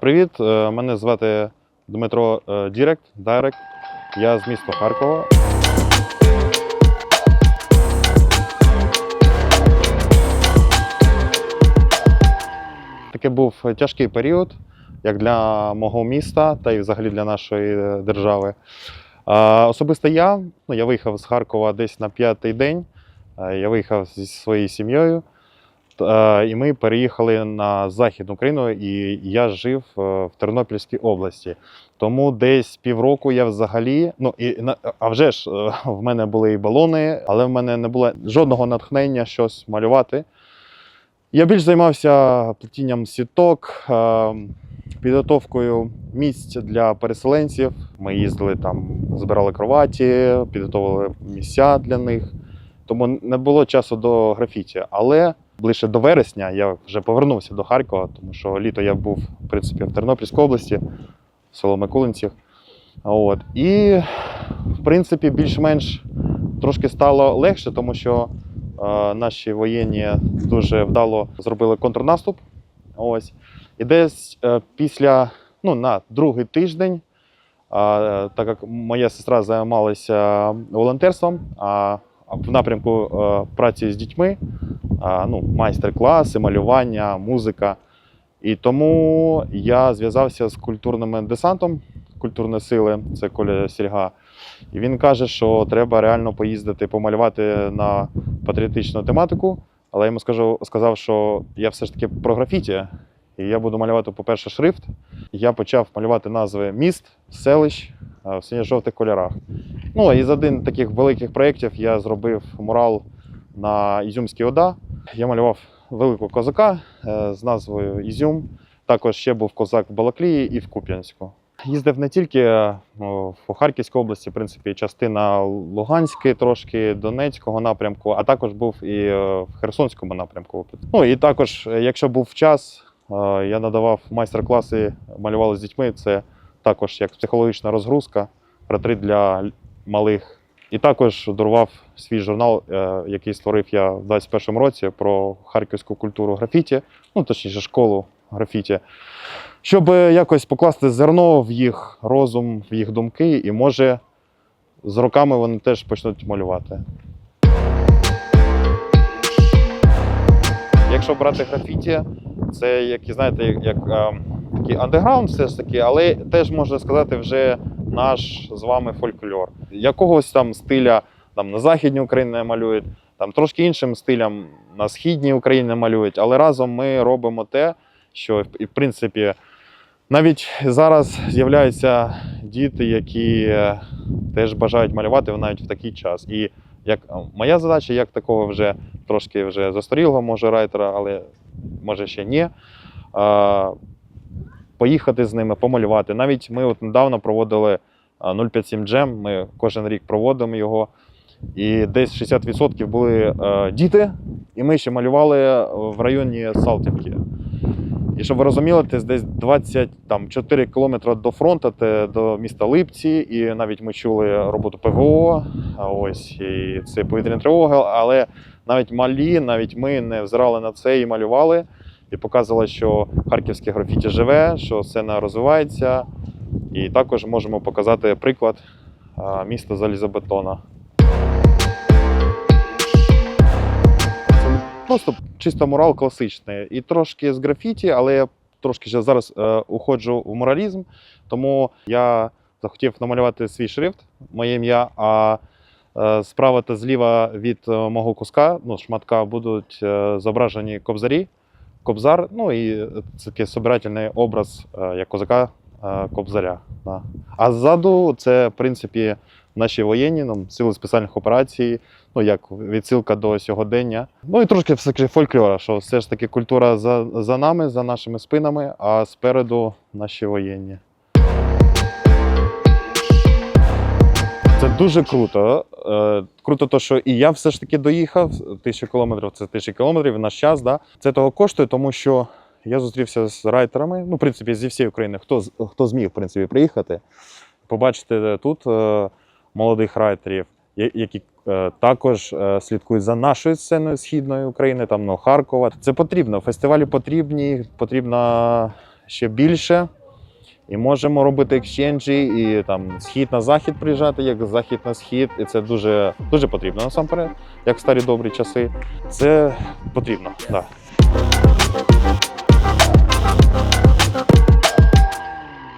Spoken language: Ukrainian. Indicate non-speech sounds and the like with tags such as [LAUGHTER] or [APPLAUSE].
Привіт, е, мене звати Дмитро е, Дірект, Дайрект. Я з міста Харкова. Таке був тяжкий період, як для мого міста, та й взагалі для нашої держави. Особисто я, ну, я виїхав з Харкова десь на п'ятий день. Е, Я виїхав зі своєю сім'єю. Е, І ми переїхали на Західну Україну, і я жив е, в Тернопільській області. Тому десь півроку я взагалі, ну і а вже ж е, [LAUGHS] в мене були і балони, але в мене не було жодного натхнення щось малювати. Я більш займався плетінням сіток, підготовкою місць для переселенців. Ми їздили там, збирали кроваті, підготовили місця для них. Тому не було часу до графіті. Але ближче до вересня я вже повернувся до Харкова, тому що літо я був в принципі в Тернопільській області, село Микулинців. От. І в принципі більш-менш трошки стало легше, тому що е, наші воєнні дуже вдало зробили контрнаступ. Ось. І десь е, після, ну, на другий тиждень, е, так як моя сестра займалася волонтерством, а а в напрямку е, праці з дітьми, а, ну, майстер-класи, малювання, музика. І тому я зв'язався з культурним десантом культурної сили, це Коля Сільга. І він каже, що треба реально поїздити, помалювати на патріотичну тематику. Але я йому скажу, сказав, що я все ж таки про графіті, і я буду малювати, по-перше, шрифт. Я почав малювати назви міст, селищ в синьо-жовтих кольорах. Ну і з один таких великих проєктів я зробив мурал на Ізюмській ОДА. Я малював великого козака е, з назвою Ізюм. Також ще був козак в Балаклії і в Куп'янську. Їздив не тільки е, в Харківській області, в принципі, частина Луганської, трошки Донецького напрямку, а також був і е, в Херсонському напрямку. Ну і також, якщо був час, я надавав майстер-класи, малювали з дітьми. Це також як психологічна розгрузка, ретрит для малих. І також дарував свій журнал, е, який створив я в 21-му році про харківську культуру графіті, ну точніше, школу графіті, щоб е, якось покласти зерно в їх розум, в їх думки, і може з роками вони теж почнуть малювати. Якщо брати графіті, це як знаєте, як, як е, такий андеграунд, все ж таки, але теж можна сказати вже наш з вами фольклор. Якогось там стиля там, на Західній Україні не малюють, там трошки іншим стилям на Східній Україні малюють, але разом ми робимо те, що і в принципі навіть зараз з'являються діти, які е, теж бажають малювати навіть в такий час. І як моя задача, як такого вже трошки вже застарілого, може, райтера, але може ще ні. Поїхати з ними, помалювати. Навіть ми от недавно проводили 057 Jam, ми кожен рік проводимо його. І десь 60% були е, діти, і ми ще малювали в районі Салтівки. І щоб ви розуміли, це десь 24 кілометри до фронту, це до міста Липці, і навіть ми чули роботу ПВО, ось і це повітряна тривога, але навіть малі, навіть ми не взирали на це і малювали, і показували, що харківське графіті живе, що сцена розвивається. І також можемо показати приклад міста залізобетона. Це просто чисто мурал класичний. І трошки з графіті, але я трошки ще зараз е, уходжу в муралізм, тому я захотів намалювати свій шрифт, моє ім'я. А е, справа та зліва від е, мого куска, ну, шматка, будуть зображені кобзарі. Кобзар, ну і це такий собирательний образ як козака Кобзаря. Да. А ззаду це, в принципі, наші воєнні, ну, сили спеціальних операцій, ну як відсилка до сьогодення. Ну і трошки все таки фольклора, що все ж таки культура за, за нами, за нашими спинами, а спереду наші воєнні. Це дуже круто. Е, круто, то, що і я все ж таки доїхав. Тисячу кілометрів це тисяча кілометрів наш час. Да? Це того коштує, тому що я зустрівся з райтерами, ну, в принципі, зі всієї України, хто, хто зміг в принципі, приїхати, побачити тут е, молодих райтерів, які е, також е, слідкують за нашою сценою східної України, там ну, Харкова. Це потрібно. Фестивалі потрібні, потрібно ще більше. І можемо робити екшенджі, і там схід на захід приїжджати, як захід на схід. І це дуже, дуже потрібно насамперед, як в старі добрі часи. Це потрібно, так. Да.